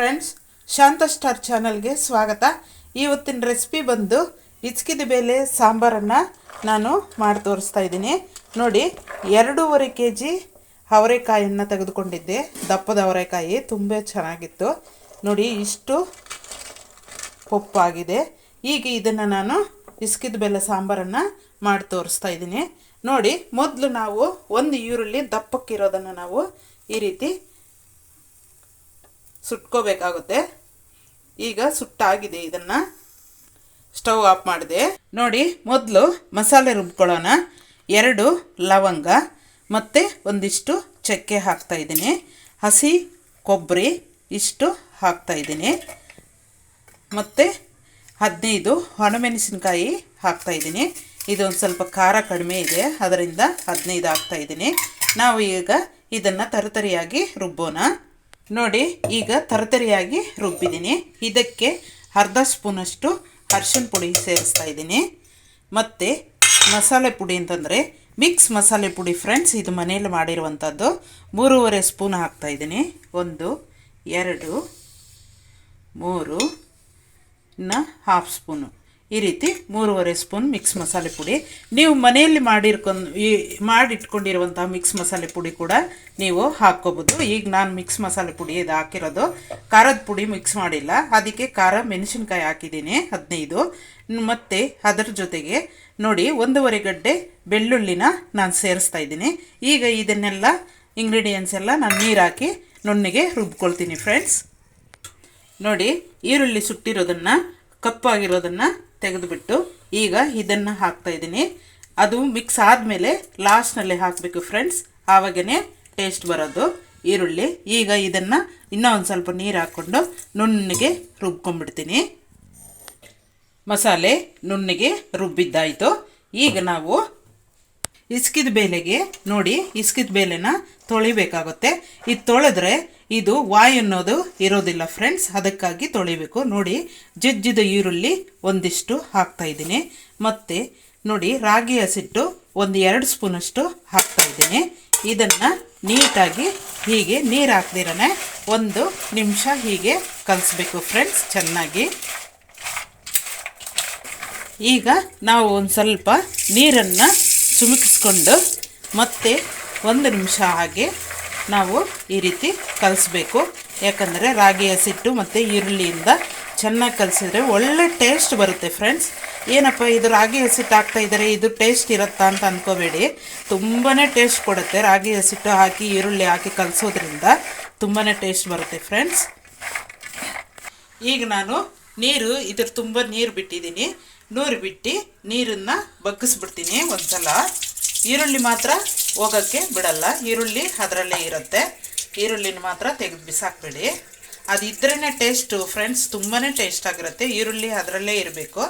Friends ಶಾಂತ star ಚಾನಲ್ಗೆ ಸ್ವಾಗತ. ಇವತ್ತಿನ ರೆಸಿಪಿ ಬಂದು ಹಿಚ್ಕಿದ ಬೇಲೆ ಸಾಂಬಾರನ್ನು ನಾನು ಮಾಡಿ ತೋರಿಸ್ತಾ ಇದ್ದೀನಿ. ನೋಡಿ, ಎರಡೂವರೆ ಕೆ ಜಿ ಅವರೆಕಾಯನ್ನು ತೆಗೆದುಕೊಂಡಿದ್ದೆ. ದಪ್ಪದ ಅವರೆಕಾಯಿ ತುಂಬ ಚೆನ್ನಾಗಿತ್ತು. ನೋಡಿ, ಇಷ್ಟು ಪಪ್ಪಾಗಿದೆ. ಈಗ ಇದನ್ನು ನಾನು ಇಸ್ಕಿದ ಬೆಲ್ಲ ಸಾಂಬಾರನ್ನು ಮಾಡಿ ತೋರಿಸ್ತಾ ಇದ್ದೀನಿ. ನೋಡಿ, ಮೊದಲು ನಾವು ಒಂದು ಈರುಳ್ಳಿ ದಪ್ಪಕ್ಕಿರೋದನ್ನು ನಾವು ಈ ರೀತಿ ಸುಟ್ಕೋಬೇಕಾಗುತ್ತೆ. ಈಗ ಸುಟ್ಟಾಗಿದೆ ಇದನ್ನು. ಸ್ಟವ್ ಆಫ್ ಮಾಡಿದೆ. ನೋಡಿ, ಮೊದಲು ಮಸಾಲೆ ರುಬ್ಕೊಳ್ಳೋಣ. ಎರಡು ಲವಂಗ, ಮತ್ತು ಒಂದಿಷ್ಟು ಚಕ್ಕೆ ಹಾಕ್ತಾ ಇದ್ದೀನಿ. ಹಸಿ ಕೊಬ್ಬರಿ ಇಷ್ಟು ಹಾಕ್ತಾ ಇದ್ದೀನಿ. ಮತ್ತು ಹದಿನೈದು ಒಣಮೆಣಸಿನಕಾಯಿ ಹಾಕ್ತಾ ಇದ್ದೀನಿ. ಇದೊಂದು ಸ್ವಲ್ಪ ಖಾರ ಕಡಿಮೆ ಇದೆ, ಅದರಿಂದ ಹದಿನೈದು ಹಾಕ್ತಾ ಇದ್ದೀನಿ. ನಾವು ಈಗ ಇದನ್ನು ತರತರಿಯಾಗಿ ರುಬ್ಬೋಣ. ನೋಡಿ, ಈಗ ತರತರಿಯಾಗಿ ರುಬ್ಬಿದ್ದೀನಿ. ಇದಕ್ಕೆ ಅರ್ಧ ಸ್ಪೂನಷ್ಟು ಅರ್ಶಿನ ಪುಡಿ ಸೇರಿಸ್ತಾ ಇದ್ದೀನಿ. ಮತ್ತು ಮಸಾಲೆ ಪುಡಿ ಅಂತಂದರೆ, ಮಿಕ್ಸ್ ಮಸಾಲೆ ಪುಡಿ ಫ್ರೆಂಡ್ಸ್ ಇದು ಮನೆಯಲ್ಲಿ ಮಾಡಿರುವಂಥದ್ದು ಮೂರುವರೆ ಸ್ಪೂನ್ ಹಾಕ್ತಾ ಇದ್ದೀನಿ. ಒಂದು, ಎರಡು, ಮೂರು ಇನ್ನು ಹಾಫ್ ಸ್ಪೂನು ಈ ರೀತಿ ಮೂರುವರೆ ಸ್ಪೂನ್ ಮಿಕ್ಸ್ ಮಸಾಲೆ ಪುಡಿ. ನೀವು ಮನೆಯಲ್ಲಿ ಮಾಡಿರ್ಕೊಂಡು ಈ ಮಾಡಿಟ್ಕೊಂಡಿರುವಂತಹ ಮಿಕ್ಸ್ ಮಸಾಲೆ ಪುಡಿ ಕೂಡ ನೀವು ಹಾಕ್ಕೋಬೋದು. ಈಗ ನಾನು ಮಿಕ್ಸ್ ಮಸಾಲೆ ಪುಡಿ ಇದು ಹಾಕಿರೋದು. ಖಾರದ ಪುಡಿ ಮಿಕ್ಸ್ ಮಾಡಿಲ್ಲ. ಅದಕ್ಕೆ ಖಾರ ಮೆಣಸಿನ್ಕಾಯಿ ಹಾಕಿದ್ದೀನಿ, ಹದಿನೈದು. ಮತ್ತು ಅದರ ಜೊತೆಗೆ ನೋಡಿ ಒಂದೂವರೆ ಗಡ್ಡೆ ಬೆಳ್ಳುಳ್ಳಿನ ನಾನು ಸೇರಿಸ್ತಾ ಇದ್ದೀನಿ. ಈಗ ಇದನ್ನೆಲ್ಲ ಇಂಗ್ರೀಡಿಯೆಂಟ್ಸ್ ಎಲ್ಲ ನಾನು ನೀರು ಹಾಕಿ ನುಣ್ಣಗೆ ರುಬ್ಕೊಳ್ತೀನಿ ಫ್ರೆಂಡ್ಸ್ ನೋಡಿ ಈರುಳ್ಳಿ ಸುಟ್ಟಿರೋದನ್ನು, ಕಪ್ಪಾಗಿರೋದನ್ನು ತೆಗೆದುಬಿಟ್ಟು ಈಗ ಇದನ್ನು ಹಾಕ್ತಾ ಇದ್ದೀನಿ. ಅದು ಮಿಕ್ಸ್ ಆದಮೇಲೆ ಲಾಸ್ಟ್ನಲ್ಲಿ ಹಾಕಬೇಕು ಫ್ರೆಂಡ್ಸ್ ಆವಾಗೇ ಟೇಸ್ಟ್ ಬರೋದು. ಈರುಳ್ಳಿ. ಈಗ ಇದನ್ನು ಇನ್ನೂ ಒಂದು ಸ್ವಲ್ಪ ನೀರು ಹಾಕ್ಕೊಂಡು ನುಣ್ಣಗೆ ರುಬ್ಕೊಂಡ್ಬಿಡ್ತೀನಿ. ಮಸಾಲೆ ನುಣ್ಣಗೆ ರುಬ್ಬಿದ್ದಾಯಿತು. ಈಗ ನಾವು ಇಸ್ಕಿದ ಬೇಲೆಗೆ ನೋಡಿ, ಇಸ್ಕಿದ ಬೇಲೆನ ತೊಳಿಬೇಕಾಗುತ್ತೆ. ಇದು ತೊಳೆದ್ರೆ ಇದು ವಾಯ್ ಅನ್ನೋದು ಇರೋದಿಲ್ಲ ಫ್ರೆಂಡ್ಸ್ ಅದಕ್ಕಾಗಿ ತೊಳಿಬೇಕು. ನೋಡಿ, ಜಜ್ಜಿದ ಈರುಳ್ಳಿ ಒಂದಿಷ್ಟು ಹಾಕ್ತಾ ಇದ್ದೀನಿ. ಮತ್ತು ನೋಡಿ, ರಾಗಿ ಹಸಿಟ್ಟು ಒಂದು ಎರಡು ಸ್ಪೂನಷ್ಟು ಹಾಕ್ತಾ ಇದ್ದೀನಿ. ಇದನ್ನು ನೀಟಾಗಿ ಹೀಗೆ ನೀರು ಹಾಕ್ದಿರನೆ ಒಂದು ನಿಮಿಷ ಹೀಗೆ ಕಲಿಸ್ಬೇಕು ಫ್ರೆಂಡ್ಸ್ ಚೆನ್ನಾಗಿ. ಈಗ ನಾವು ಒಂದು ಸ್ವಲ್ಪ ನೀರನ್ನು ಚುಮುಕಿಸ್ಕೊಂಡು ಮತ್ತೆ ಒಂದು ನಿಮಿಷ ಹಾಗೆ ನಾವು ಈ ರೀತಿ ಕಲಿಸ್ಬೇಕು. ಯಾಕಂದರೆ ರಾಗಿ ಹಸಿಟ್ಟು ಮತ್ತು ಈರುಳ್ಳಿಯಿಂದ ಚೆನ್ನಾಗಿ ಕಲಿಸಿದ್ರೆ ಒಳ್ಳೆ ಟೇಸ್ಟ್ ಬರುತ್ತೆ ಫ್ರೆಂಡ್ಸ್ ಏನಪ್ಪ, ಇದು ರಾಗಿ ಹಸಿಟ್ಟು ಹಾಕ್ತಾ ಇದ್ದಾರೆ, ಇದು ಟೇಸ್ಟ್ ಇರುತ್ತಾ ಅಂತ ಅಂದ್ಕೋಬೇಡಿ ತುಂಬಾ ಟೇಸ್ಟ್ ಕೊಡುತ್ತೆ ರಾಗಿ ಹಸಿಟ್ಟು ಹಾಕಿ, ಈರುಳ್ಳಿ ಹಾಕಿ ಕಲಿಸೋದ್ರಿಂದ. ತುಂಬಾ ಟೇಸ್ಟ್ ಬರುತ್ತೆ ಫ್ರೆಂಡ್ಸ್ ಈಗ ನಾನು ನೀರು, ಇದ್ರ ತುಂಬ ನೀರು ಬಿಟ್ಟಿದ್ದೀನಿ. ನೂರು ಬಿಟ್ಟು ನೀರನ್ನು ಬಗ್ಗಿಸ್ಬಿಡ್ತೀನಿ ಒಂದ್ಸಲ. ಈರುಳ್ಳಿ ಮಾತ್ರ ಹೋಗೋಕ್ಕೆ ಬಿಡಲ್ಲ. ಈರುಳ್ಳಿ ಅದರಲ್ಲೇ ಇರುತ್ತೆ. ಈರುಳ್ಳಿನ ಮಾತ್ರ ತೆಗೆದು ಬಿಸಾಕ್ಬೇಡಿ. ಅದು ಇದ್ರೇ ಟೇಸ್ಟು ಫ್ರೆಂಡ್ಸ್ ತುಂಬಾ ಟೇಸ್ಟ್ ಆಗಿರುತ್ತೆ. ಈರುಳ್ಳಿ ಅದರಲ್ಲೇ ಇರಬೇಕು.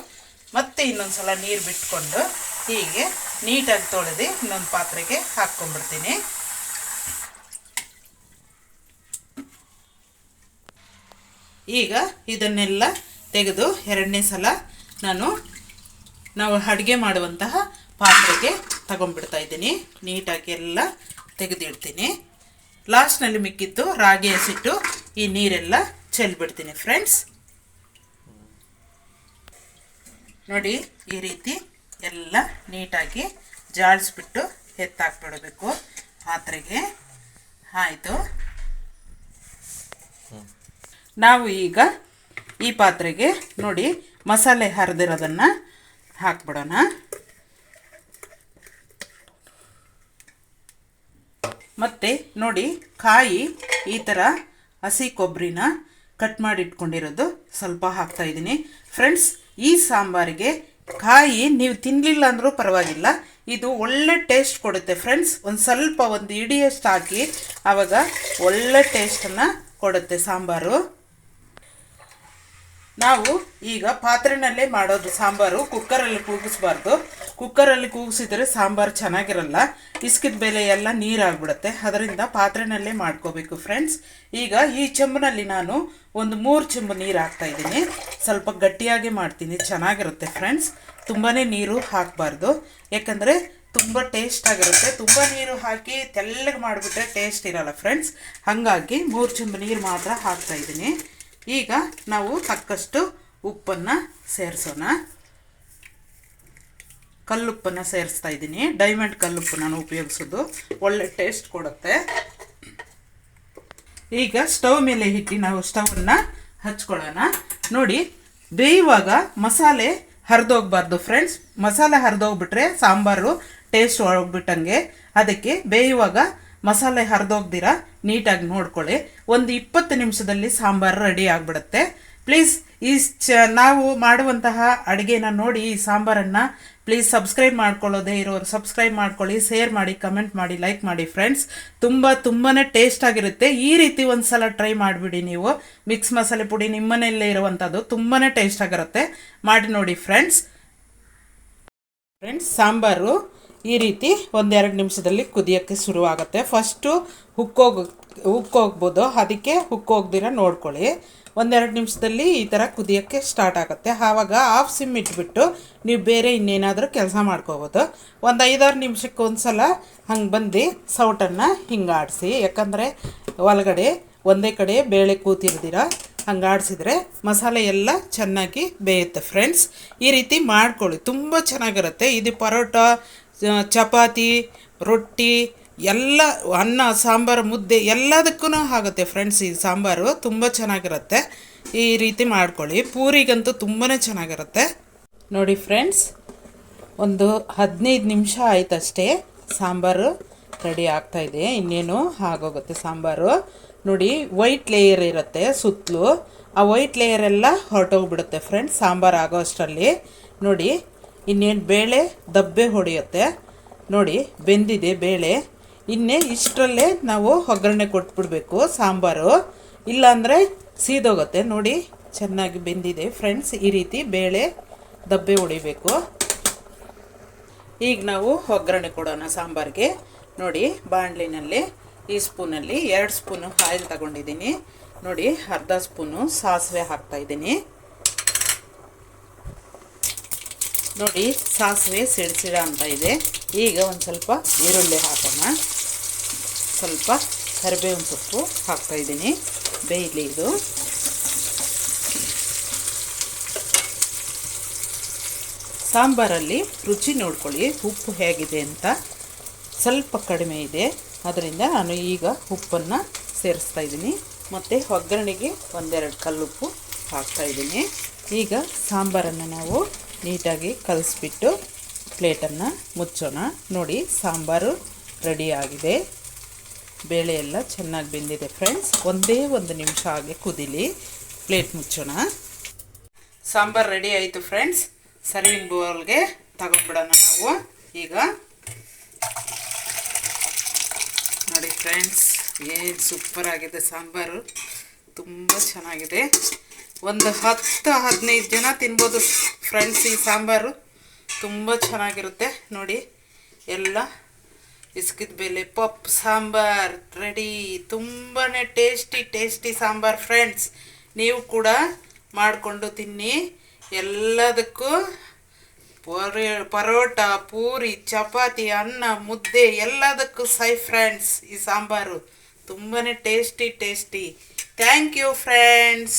ಮತ್ತೆ ಇನ್ನೊಂದು ಸಲ ನೀರು ಬಿಟ್ಕೊಂಡು ಹೀಗೆ ನೀಟಾಗಿ ತೊಳೆದು ಇನ್ನೊಂದು ಪಾತ್ರೆಗೆ ಹಾಕ್ಕೊಂಡ್ಬಿಡ್ತೀನಿ. ಈಗ ಇದನ್ನೆಲ್ಲ ತೆಗೆದು ಎರಡನೇ ಸಲ ನಾನು ನಾವು ಅಡುಗೆ ಮಾಡುವಂತಹ ಪಾತ್ರೆಗೆ ತಗೊಂಡ್ಬಿಡ್ತಾ ಇದ್ದೀನಿ. ನೀಟಾಗಿ ಎಲ್ಲ ತೆಗೆದಿಡ್ತೀನಿ. ಲಾಸ್ಟ್ನಲ್ಲಿ ಮಿಕ್ಕಿದ್ದು ರಾಗಿ ಹಸಿಟ್ಟು ಈ ನೀರೆಲ್ಲ ಚೆಲ್ಬಿಡ್ತೀನಿ ಫ್ರೆಂಡ್ಸ್. ನೋಡಿ ಈ ರೀತಿ ಎಲ್ಲ ನೀಟಾಗಿ ಜಾಡಿಸ್ಬಿಟ್ಟು ಎತ್ತಾಕ್ಬಿಡಬೇಕು. ಪಾತ್ರೆಗೆ ಆಯಿತು. ನಾವು ಈಗ ಈ ಪಾತ್ರೆಗೆ ನೋಡಿ ಮಸಾಲೆ ಹರಿದಿರೋದನ್ನು ಹಾಕ್ಬಿಡೋಣ. ಮತ್ತೆ ನೋಡಿ ಕಾಯಿ ಈ ಥರ ಹಸಿ ಕೊಬ್ಬರಿನ ಕಟ್ ಮಾಡಿಟ್ಕೊಂಡಿರೋದು ಸ್ವಲ್ಪ ಹಾಕ್ತಾ ಇದ್ದೀನಿ. ಫ್ರೆಂಡ್ಸ್ ಈ ಸಾಂಬಾರಿಗೆ ಕಾಯಿ ನೀವು ತಿನ್ನಲಿಲ್ಲ ಅಂದರೂ ಪರವಾಗಿಲ್ಲ, ಇದು ಒಳ್ಳೆ ಟೇಸ್ಟ್ ಕೊಡುತ್ತೆ. ಫ್ರೆಂಡ್ಸ್ ಒಂದು ಸ್ವಲ್ಪ ಒಂದು ಇಡಿಯಷ್ಟು ಹಾಕಿ ಆವಾಗ ಒಳ್ಳೆ ಟೇಸ್ಟನ್ನು ಕೊಡುತ್ತೆ ಸಾಂಬಾರು. ನಾವು ಈಗ ಪಾತ್ರೆನಲ್ಲೇ ಮಾಡೋದು. ಸಾಂಬಾರು, ಕುಕ್ಕರಲ್ಲಿ ಕೂಗಿಸ್ಬಾರ್ದು. ಕುಕ್ಕರಲ್ಲಿ ಕೂಗಿಸಿದರೆ ಸಾಂಬಾರು ಚೆನ್ನಾಗಿರಲ್ಲ. ಇಸ್ಕಿದ ಬೆಲೆ ಎಲ್ಲ ನೀರಾಗ್ಬಿಡುತ್ತೆ. ಅದರಿಂದ ಪಾತ್ರೆನಲ್ಲೇ ಮಾಡ್ಕೋಬೇಕು ಫ್ರೆಂಡ್ಸ್ ಈಗ ಈ ಚೆಂಬಿನಲ್ಲಿ ನಾನು ಒಂದು ಮೂರು ಚೆಂಬು ನೀರು ಹಾಕ್ತಾ ಇದ್ದೀನಿ. ಸ್ವಲ್ಪ ಗಟ್ಟಿಯಾಗಿ ಮಾಡ್ತೀನಿ. ಚೆನ್ನಾಗಿರುತ್ತೆ ಫ್ರೆಂಡ್ಸ್ ತುಂಬಾ ನೀರು ಹಾಕಬಾರ್ದು. ಯಾಕಂದರೆ ತುಂಬ ಟೇಸ್ಟ್ ಆಗಿರುತ್ತೆ. ತುಂಬ ನೀರು ಹಾಕಿ ತೆಳ್ಳಗೆ ಮಾಡಿಬಿಟ್ರೆ ಟೇಸ್ಟ್ ಇರಲ್ಲ ಫ್ರೆಂಡ್ಸ್ ಹಾಗಾಗಿ ಮೂರು ಚೆಂಬು ನೀರು ಮಾತ್ರ ಹಾಕ್ತಾ ಇದ್ದೀನಿ. ಈಗ ನಾವು ತಕ್ಕಷ್ಟು ಉಪ್ಪನ್ನು ಸೇರಿಸೋಣ. ಕಲ್ಲುಪ್ಪನ್ನು ಸೇರಿಸ್ತಾ ಇದ್ದೀನಿ. ಡೈಮಂಡ್ ಕಲ್ಲುಪ್ಪು ನಾನು ಉಪಯೋಗಿಸೋದು. ಒಳ್ಳೆ ಟೇಸ್ಟ್ ಕೊಡುತ್ತೆ. ಈಗ ಸ್ಟವ್ ಮೇಲೆ ಇಟ್ಟು ನಾವು ಸ್ಟವನ್ನು ಹಚ್ಕೊಳ್ಳೋಣ. ನೋಡಿ, ಬೇಯುವಾಗ ಮಸಾಲೆ ಹರಿದೋಗ್ಬಾರ್ದು ಫ್ರೆಂಡ್ಸ್. ಮಸಾಲೆ ಹರಿದೋಗ್ಬಿಟ್ರೆ ಸಾಂಬಾರು ಟೇಸ್ಟ್ ಹೋಗ್ಬಿಟ್ಟಂಗೆ. ಅದಕ್ಕೆ ಬೇಯುವಾಗ ಮಸಾಲೆ ಹರಿದೋಗ್ದಿರಾ, ನೀಟಾಗಿ ನೋಡ್ಕೊಳ್ಳಿ. ಒಂದು ಇಪ್ಪತ್ತು ನಿಮಿಷದಲ್ಲಿ ಸಾಂಬಾರು ರೆಡಿ ಆಗಿಬಿಡುತ್ತೆ. ಪ್ಲೀಸ್ ಈ ಚ, ನಾವು ಮಾಡುವಂತಹ ಅಡುಗೆನ ನೋಡಿ ಈ ಸಾಂಬಾರನ್ನು ಪ್ಲೀಸ್ ಸಬ್ಸ್ಕ್ರೈಬ್ ಮಾಡ್ಕೊಳ್ಳೋದೇ ಇರೋರು ಸಬ್ಸ್ಕ್ರೈಬ್ ಮಾಡ್ಕೊಳ್ಳಿ ಶೇರ್ ಮಾಡಿ ಕಮೆಂಟ್ ಮಾಡಿ ಲೈಕ್ ಮಾಡಿ ಫ್ರೆಂಡ್ಸ್ ತುಂಬ ತುಂಬಾ ಟೇಸ್ಟ್ ಆಗಿರುತ್ತೆ. ಈ ರೀತಿ ಒಂದು ಸಲ ಟ್ರೈ ಮಾಡಿಬಿಡಿ ನೀವು. ಮಿಕ್ಸ್ ಮಸಾಲೆ ಪುಡಿ ನಿಮ್ಮನೆಯಲ್ಲೇ ಇರುವಂಥದ್ದು ತುಂಬಾ ಟೇಸ್ಟ್ ಆಗಿರುತ್ತೆ. ಮಾಡಿ ನೋಡಿ ಫ್ರೆಂಡ್ಸ್ ಫ್ರೆಂಡ್ಸ್ ಸಾಂಬಾರು. ಈ ರೀತಿ ಒಂದೆರಡು ನಿಮಿಷದಲ್ಲಿ ಕುದಿಯೋಕ್ಕೆ ಶುರುವಾಗುತ್ತೆ. ಫಸ್ಟು ಹುಕ್ಕೋಗ, ಹುಕ್ಕೋಗ್ಬೋದು. ಅದಕ್ಕೆ ಹುಕ್ಕೋಗ್ದಿರ ನೋಡ್ಕೊಳ್ಳಿ. ಒಂದೆರಡು ನಿಮಿಷದಲ್ಲಿ ಈ ಥರ ಕುದಿಯೋಕ್ಕೆ ಸ್ಟಾರ್ಟ್ ಆಗುತ್ತೆ. ಆವಾಗ ಆಫ್ ಸಿಮ್ ಇಟ್ಬಿಟ್ಟು ನೀವು ಬೇರೆ ಇನ್ನೇನಾದರೂ ಕೆಲಸ ಮಾಡ್ಕೋಬೋದು. ಒಂದು ಐದಾರು ನಿಮಿಷಕ್ಕೆ ಒಂದು ಸಲ ಹಂಗೆ ಬಂದು ಸೌಟನ್ನು ಹಿಂಗೆ ಆಡಿಸಿ. ಯಾಕಂದರೆ ಒಳಗಡೆ ಒಂದೇ ಕಡೆ ಬೇಳೆ ಕೂತಿರ್ದಿರ, ಹಂಗೆ ಆಡಿಸಿದ್ರೆ ಮಸಾಲೆ ಎಲ್ಲ ಚೆನ್ನಾಗಿ ಬೇಯುತ್ತೆ ಫ್ರೆಂಡ್ಸ್ ಈ ರೀತಿ ಮಾಡ್ಕೊಳ್ಳಿ. ತುಂಬ ಚೆನ್ನಾಗಿರುತ್ತೆ. ಇದು ಪರೋಟ ಚಪಾತಿ, ರೊಟ್ಟಿ, ಎಲ್ಲ ಅನ್ನ, ಸಾಂಬಾರು, ಮುದ್ದೆ ಎಲ್ಲದಕ್ಕೂ ಆಗುತ್ತೆ ಫ್ರೆಂಡ್ಸ್ ಈ ಸಾಂಬಾರು ತುಂಬ ಚೆನ್ನಾಗಿರುತ್ತೆ. ಈ ರೀತಿ ಮಾಡ್ಕೊಳ್ಳಿ. ಪೂರಿಗಂತೂ ತುಂಬಾ ಚೆನ್ನಾಗಿರುತ್ತೆ. ನೋಡಿ ಫ್ರೆಂಡ್ಸ್ ಒಂದು ಹದಿನೈದು ನಿಮಿಷ ಆಯ್ತಷ್ಟೇ ಸಾಂಬಾರು ರೆಡಿ ಇದೆ. ಇನ್ನೇನು ಆಗೋಗುತ್ತೆ ಸಾಂಬಾರು? ನೋಡಿ ವೈಟ್ ಲೇಯರ್ ಇರುತ್ತೆ ಸುತ್ತಲೂ. ಆ ವೈಟ್ ಲೇಯರ್ ಎಲ್ಲ ಹೊರಟೋಗ್ಬಿಡುತ್ತೆ ಫ್ರೆಂಡ್ಸ್ ಸಾಂಬಾರು ಆಗೋ ಅಷ್ಟರಲ್ಲಿ. ನೋಡಿ ಇನ್ನೇನು ಬೇಳೆ, ದಬ್ಬೆ ಹೊಡೆಯುತ್ತೆ. ನೋಡಿ, ಬೆಂದಿದೆ ಬೇಳೆ. ಇನ್ನೇ ಇಷ್ಟರಲ್ಲೇ ನಾವು ಒಗ್ಗರಣೆ ಕೊಟ್ಬಿಡ್ಬೇಕು, ಸಾಂಬಾರು. ಇಲ್ಲಾಂದರೆ ಸೀದೋಗುತ್ತೆ. ನೋಡಿ, ಚೆನ್ನಾಗಿ ಬೆಂದಿದೆ. ಫ್ರೆಂಡ್ಸ್, ಈ ರೀತಿ ಬೇಳೆ, ದಬ್ಬೆ ಹೊಡಿಬೇಕು. ಈಗ ನಾವು ಒಗ್ಗರಣೆ ಕೊಡೋಣ ಸಾಂಬಾರಿಗೆ. ನೋಡಿ, ಬಾಣಲಿನಲ್ಲಿ ಈ ಸ್ಪೂನಲ್ಲಿ ಎರಡು ಸ್ಪೂನು ಆಯಿಲ್ ತಗೊಂಡಿದ್ದೀನಿ. ನೋಡಿ, ಅರ್ಧ ಸ್ಪೂನು ಸಾಸಿವೆ ಹಾಕ್ತಾ ಇದ್ದೀನಿ ನೋಡಿ, ಸಾಸಿವೆ, ಸಿಡಿಸಿಡ ಅಂತ ಇದೆ. ಈಗ ಒಂದು ಸ್ವಲ್ಪ ಈರುಳ್ಳಿ ಹಾಕೋಣ. ಸ್ವಲ್ಪ ಕರಿಬೇವಿನ ಸೊಪ್ಪು ಹಾಕ್ತಾಯಿದ್ದೀನಿ ಬೇಯಲಿ ಇದು. ಸಾಂಬಾರಲ್ಲಿ ರುಚಿ ನೋಡ್ಕೊಳ್ಳಿ, ಉಪ್ಪು ಹೇಗಿದೆ ಅಂತ. ಸ್ವಲ್ಪ ಕಡಿಮೆ ಇದೆ. ಅದರಿಂದ ನಾನು ಈಗ ಉಪ್ಪನ್ನು ಸೇರಿಸ್ತಾ ಇದ್ದೀನಿ. ಮತ್ತು ಒಗ್ಗರಣೆಗೆ ಒಂದೆರಡು ಕಲ್ಲುಪ್ಪು ಹಾಕ್ತಾಯಿದ್ದೀನಿ ಈಗ ಸಾಂಬಾರನ್ನು ನಾವು ನೀಟಾಗಿ ಕಲಿಸ್ಬಿಟ್ಟು ಪ್ಲೇಟನ್ನು ಮುಚ್ಚೋಣ. ನೋಡಿ, ಸಾಂಬಾರು ರೆಡಿಯಾಗಿದೆ ಬೇಳೆ ಎಲ್ಲ ಚೆನ್ನಾಗಿ ಬೆಂದಿದೆ ಫ್ರೆಂಡ್ಸ್ ಒಂದೇ ಒಂದು ನಿಮಿಷ ಹಾಗೆ ಕುದಿಲಿ, ಪ್ಲೇಟ್ ಮುಚ್ಚೋಣ. ಸಾಂಬಾರು ರೆಡಿ ಆಯಿತು ಫ್ರೆಂಡ್ಸ್ ಸರ್ವಿಂಗ್ ಬೌಲ್ಗೆ ತಗೊಂಡ್ಬಿಡೋಣ ನಾವು. ಈಗ ನೋಡಿ ಫ್ರೆಂಡ್ಸ್ ಏನು ಸೂಪರ್ ಆಗಿದೆ ಸಾಂಬಾರು. ತುಂಬ ಚೆನ್ನಾಗಿದೆ. ಒಂದು ಹತ್ತು ಹದಿನೈದು ಜನ ತಿನ್ಬೋದು. ಫ್ರೆಂಡ್ಸ್ ಈ ಸಾಂಬಾರು ತುಂಬ ಚೆನ್ನಾಗಿರುತ್ತೆ. ನೋಡಿ, ಎಲ್ಲ ಇಸ್ಕಿದ ಬೆಲೆ, ಪಪ್, ಸಾಂಬಾರ್ ರೆಡಿ ತುಂಬಾ ಟೇಸ್ಟಿ ಟೇಸ್ಟಿ ಸಾಂಬಾರ್ ಫ್ರೆಂಡ್ಸ್ ನೀವು ಕೂಡ ಮಾಡಿಕೊಂಡು ತಿನ್ನಿ. ಎಲ್ಲದಕ್ಕೂ ಪೊರೆ, ಪರೋಟ, ಪೂರಿ, ಚಪಾತಿ, ಅನ್ನ, ಮುದ್ದೆ, ಎಲ್ಲದಕ್ಕೂ ಸೈ ಫ್ರೆಂಡ್ಸ್ ಈ ಸಾಂಬಾರು. ತುಂಬಾ tasty tasty thank you friends